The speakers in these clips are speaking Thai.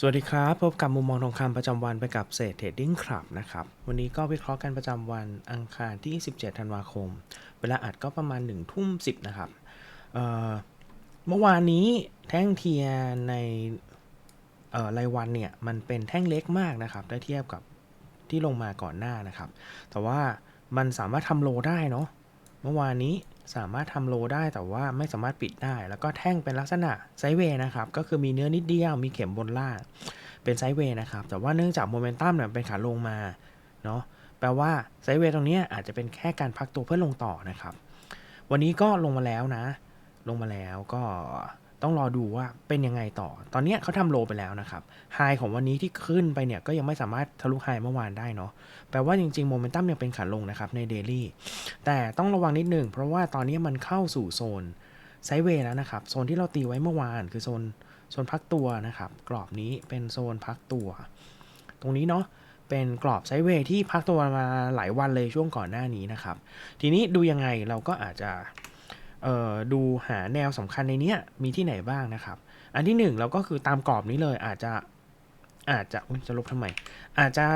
สวัสดีครับ พบกับมุมมองทองคำประจำวันไปกับเศรษฐเทรดดิ้งครับนะครับ วันนี้ก็วิเคราะห์กันประจำวันอังคารที่ 17 ธันวาคม เวลาอัดก็ประมาณ1ทุ่ม10 นะครับเเมื่อวานนี้แท่งเทียร์ในรายวันเนี่ย มันเป็นแท่งเล็กมากนะครับถ้าเทียบกับที่ลงมาก่อนหน้านะครับ แต่ว่ามันสามารถทำโลได้เนาะเมื่อวานนี้ สามารถทำโลได้แต่ว่าไม่สามารถปิดได้ แล้วก็แท่งเป็นลักษณะไซเวย์นะครับ ก็คือมีเนื้อนิดเดียว มีเข็มบนล่าง เป็นไซเวย์นะครับ แต่ว่าเนื่องจากโมเมนตัมเนี่ยเป็นขาลงมา เนาะ แปลว่าไซเวย์ตรงนี้อาจจะเป็นแค่การพักตัวเพื่อลงต่อนะครับ วันนี้ก็ลงมาแล้วนะ ลงมาแล้วก็ ต้องรอดูว่าเป็นยังไงต่อ ตอนนี้เขาทำโลไปแล้วนะครับไฮของวันนี้ที่ขึ้นไปเนี่ยก็ยังไม่สามารถทะลุไฮเมื่อวานได้เนาะ แปลว่าจริงๆโมเมนตัมยังเป็นขาลงนะครับในเดลี่ แต่ต้องระวังนิดหนึ่งเพราะว่าตอนนี้มันเข้าสู่โซนไซเวย์แล้วนะครับ โซนที่เราตีไว้เมื่อวานคือโซนโซนพักตัวนะครับ กรอบนี้เป็นโซนพักตัว ตรงนี้เนาะเป็นกรอบไซเวย์ที่พักตัวมาหลายวันเลยช่วงก่อนหน้านี้นะครับ ทีนี้ดูยังไงเราก็อาจจะ ดูหาแนวสำคัญในเนี้ยมีที่ไหนบ้างนะครับ อันที่หนึ่งเราก็คือตามกรอบนี้เลยอาจจะอาจจะจะลบทำไม อาจจะ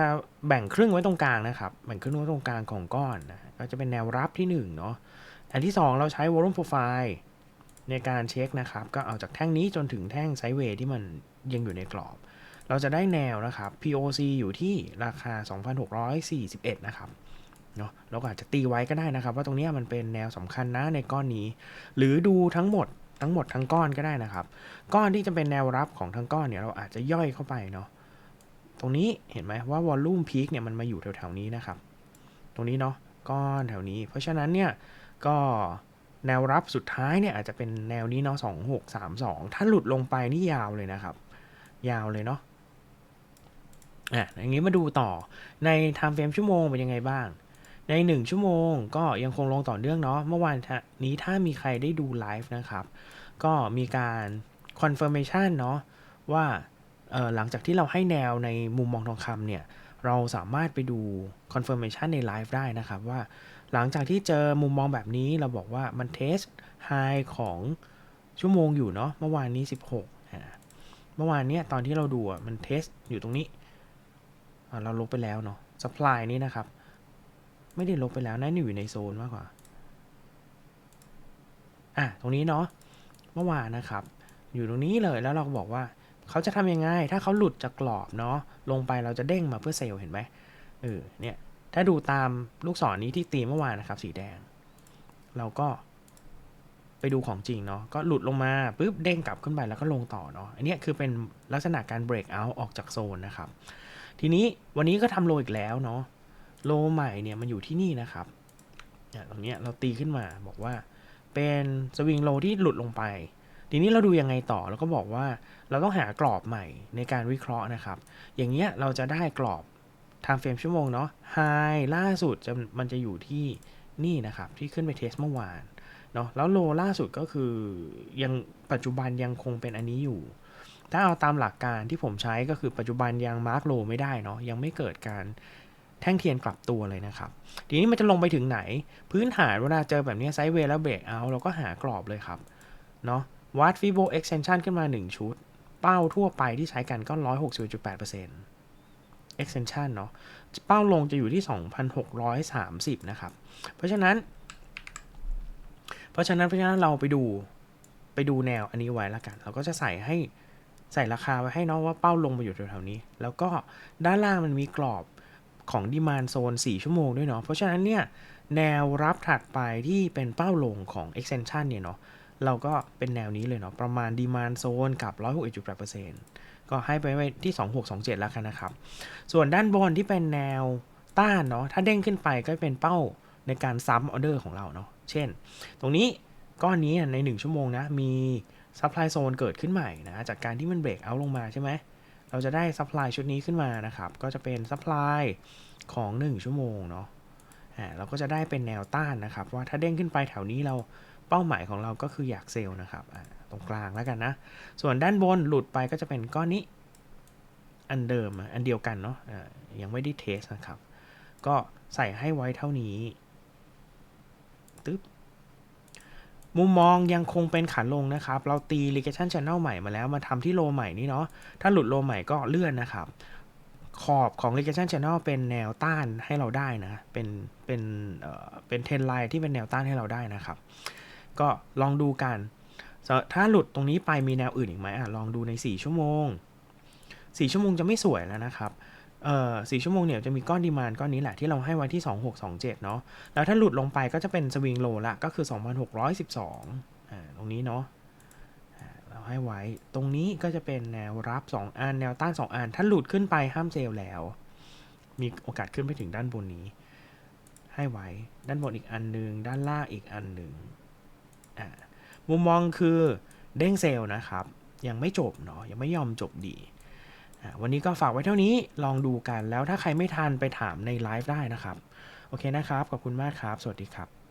แบ่งครึ่งไว้ตรงกลางนะครับ แบ่งครึ่งไว้ตรงกลางของก้อนนะก็จะเป็นแนวรับที่1เนาะอันที่ 2 เราใช้ volume profile ในการเช็คนะครับ ก็เอาจากแท่งนี้จนถึงแท่งไซด์เวย์ที่มันยังอยู่ในกรอบ เราจะได้แนวนะครับ POC อยู่ที่ราคา 2,641 นะครับ เนาะเราก็อาจจะตีไว้ก็ได้นะครับ ว่าตรงนี้มันเป็นแนวสำคัญนะในก้อนนี้ หรือดูทั้งหมดทั้งหมดทั้งก้อนก็ได้นะครับ ก้อนที่จะเป็นแนวรับของทั้งก้อนเนี่ยเราอาจจะย่อยเข้าไปเนาะตรงนี้เห็นไหมว่าวอลลุ่มพีคเนี่ยมันมาอยู่แถวๆนี้นะครับ ตรงนี้เนาะก้อนแถวนี้ เพราะฉะนั้นเนี่ยก็แนวรับสุดท้ายเนี่ยอาจจะเป็นแนวนี้เนาะสองหกสามสองถ้าหลุดลงไปนี่ยาวเลยนะครับ ยาวเลยเนาะอะอย่างนี้มาดูต่อใน time frame ชั่วโมงเป็นยังไงบ้าง ใน 1 ชั่วโมง ก็ยังคงลงต่อเนื่องเนาะเมื่อวานนี้ถ้ามีใครได้ดูไลฟ์นะครับ ก็มีการ confirmation เนาะว่าหลังจากที่เราให้แนวในมุมมองทองคำเนี่ย เราสามารถไปดู confirmation ในไลฟ์ได้นะครับ ว่าหลังจากที่เจอมุมมองแบบนี้เราบอกว่ามันเทสไฮของชั่วโมงอยู่เนาะเมื่อวานนี้ 16อ่าเมื่อวานเนี้ยตอนที่เราดูอะมันเทสอยู่ตรงนี้ เราลบไปแล้วเนาะ supply นี้นะครับ ไม่ได้ลบไปแล้วนะนี่อยู่ในโซนมากกว่า อะ ตรงนี้เนาะ เมื่อวานนะครับ อยู่ตรงนี้เลย แล้วเราก็บอกว่า เขาจะทำยังไง ถ้าเขาหลุดจากกรอบเนาะ ลงไปเราจะเด้งมาเพื่อเซลล์เห็นไหมเออ เนี่ย ถ้าดูตามลูกศรนนี้ที่ตีเมื่อวานนะครับ สีแดง เราก็ไปดูของจริงเนาะ ก็หลุดลงมาปุ๊บเด้งกลับขึ้นไปแล้วก็ลงต่อเนาะ อันนี้คือเป็นลักษณะการเบรกเอาท์ออกจากโซนนะครับ ทีนี้วันนี้ก็ทำโลอีกแล้วเนาะ โลใหม่เนี่ยมันอยู่ที่นี่นะครับเนี่ยตรงนี้เราตีขึ้นมาบอกว่าเป็นสวิงโลที่หลุดลงไป ทีนี้เราดูยังไงต่อเราก็บอกว่าเราต้องหากรอบใหม่ในการวิเคราะห์นะครับ อย่างเงี้ยเราจะได้กรอบทางเฟรมชั่วโมงเนาะไฮล่าสุดจะมันจะอยู่ที่นี่นะครับ ที่ขึ้นไปเทสเมื่อวานเนาะแล้วโลล่าสุดก็คือยังปัจจุบันยังคงเป็นอันนี้อยู่ ถ้าเอาตามหลักการที่ผมใช้ก็คือปัจจุบันยังมาร์กโลไม่ได้เนาะยังไม่เกิดการ แท่งเทียนกลับตัวเลยนะครับ ทีนี้มันจะลงไปถึงไหน พื้นฐานเวลาเจอแบบนี้ไซด์เวย์แล้วเบรกเอาเราก็หากรอบเลยครับ เนาะวัด Fibo extension ขึ้นมา 1 ชุด เป้าทั่วไปที่ใช้กันก็160.8% extension เนาะเป้าลงจะอยู่ที่ 2,630 นะครับ เพราะฉะนั้น เพราะฉะนั้นเพราะฉะนั้นเราไปดูไปดูแนวอันนี้ไว้ละกัน เราก็จะใส่ให้ใส่ราคาไว้ให้เนาะว่าเป้าลงมาอยู่แถวๆนี้ แล้วก็ด้านล่างมันมีกรอบ ของดีมานโซน 4 ชั่วโมงด้วยเนาะ เพราะฉะนั้นเนี่ยแนวรับถัดไปที่เป็นเป้าลงของ extension เนี่ยเนาะเราก็เป็นแนวนี้เลยเนาะประมาณดีมานโซนกับ 161.8%ก็ให้ไปไว้ที่ 2627 แล้วกันนะครับ ส่วนด้านบนที่เป็นแนวต้านเนาะถ้าเด้งขึ้นไปก็เป็นเป้าในการซ้ำออเดอร์ของเราเนาะเช่น ตรงนี้ก้อนนี้ใน 1 ชั่วโมงนะมีซัพพลายโซนเกิดขึ้นใหม่นะจากการที่มันเบรกเอาลงมาใช่ไหม เราจะได้ซัพพลายชุดนี้ขึ้นมานะครับ ก็จะเป็นซัพพลายของ 1 ชั่วโมงเนาะอ่าเราก็จะได้เป็นแนวต้านนะครับ ว่าถ้าเด้งขึ้นไปแถวนี้เราเป้าหมายของเราก็คืออยากเซลล์นะครับอ่าตรงกลางแล้วกันนะ ส่วนด้านบนหลุดไปก็จะเป็นก้อนนี้อันเดิมอันเดียวกันเนาะอ่ายังไม่ได้เทสนะครับ ก็ใส่ให้ไว้เท่านี้ตึ๊บ มุมมองยังคงเป็นขาลงนะครับ เราตี regression channel ใหม่มาแล้วมาทำที่โลใหม่นี้เนาะ ถ้าหลุดโลใหม่ก็เลื่อนนะครับ ขอบของ regression channel เป็นแนวต้านให้เราได้นะ เป็น เป็น เอ่อ เป็นเทรนไลน์ที่เป็นแนวต้านให้เราได้นะครับ ก็ลองดูกัน ถ้าหลุดตรงนี้ไปมีแนวอื่นอีกไหมอะ ลองดูใน 4 ชั่วโมง 4 ชั่วโมงจะไม่สวยแล้วนะครับ เอ่อ4ชั่วโมงเนี่ยจะมีก้อนดีมานก้อนนี้แหละที่เราให้ไว้ที่ 2627 เนาะแล้วถ้าหลุดลงไปก็จะเป็นสวิงโลละก็คือ 2,612อ่าตรงนี้เนาะเราให้ไว้ตรงนี้ก็จะเป็นแนวรับ 2 อันแนวต้าน 2 อัน ถ้าหลุดขึ้นไปห้ามเซลล์แล้ว มีโอกาสขึ้นไปถึงด้านบนนี้ ให้ไว้ด้านบนอีกอันหนึ่งด้านล่างอีกอันหนึ่งอ่ามุมมองคือเด้งเซลล์นะครับ ยังไม่จบเนาะยังไม่ยอมจบดี วันนี้ก็ฝากไว้เท่านี้ลองดูกันแล้วถ้าใครไม่ทันไปถามในไลฟ์ได้นะครับ โอเคนะครับ ขอบคุณมากครับ สวัสดีครับ